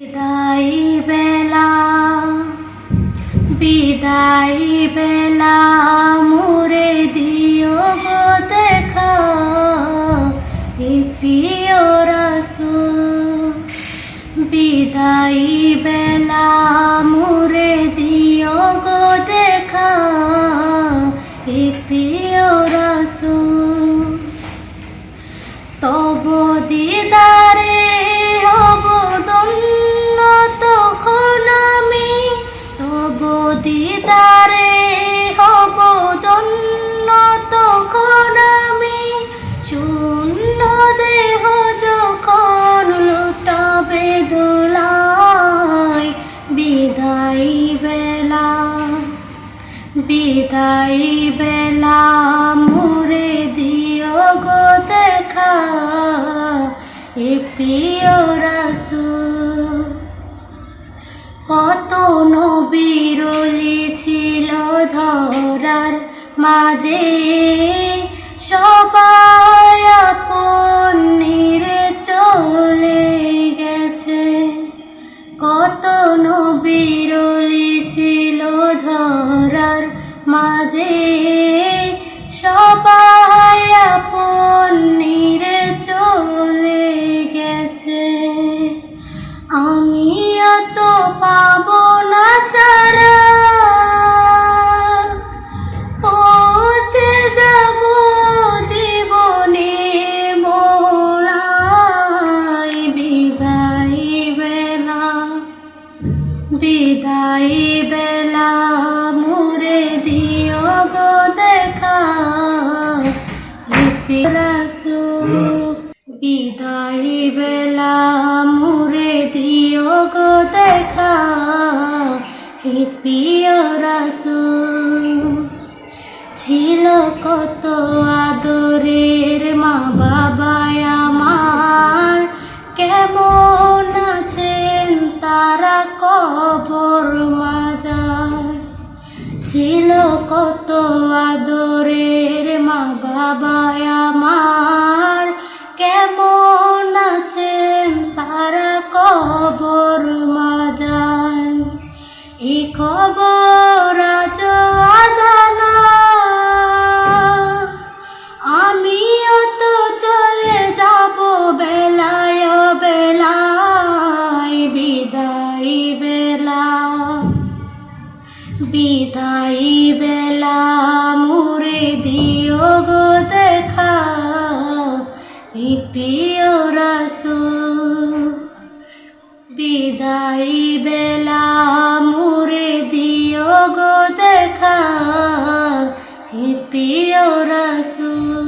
বিদায় বেলা বিদায় বেলা মুরে দিও গো দেখা এ প্রিয় রাসূল। বেলা বিদায় বেলা বিদায় বেলা মুরে দিও গো দেখা এ প্রিয় রাসূল। কত নবীরলি ছিল ধরার মাঝে সবাই যাব জীবনে মোড়াই বিদায় বেলা বিদায় বেলা, মুরে দিও গো দেখা। বিদায় বেলা, মুরে দিও গো দেখা। হে প্রিয় রাসূল, ছিল কত আদরের মা বাবা আমার। কেমন আছেন তারা কবর মাজার? ছিল কত আদরের মা বাবা আমার। কেমন আছেন তারা কবর বিদায় বেলা বিদায় বেলা মুরে দিও গো দেখা ইপিও প্রিয় রাসু বিদায় বেলা মুরে দিও গো দেখা ইপিও প্রিয় রাসু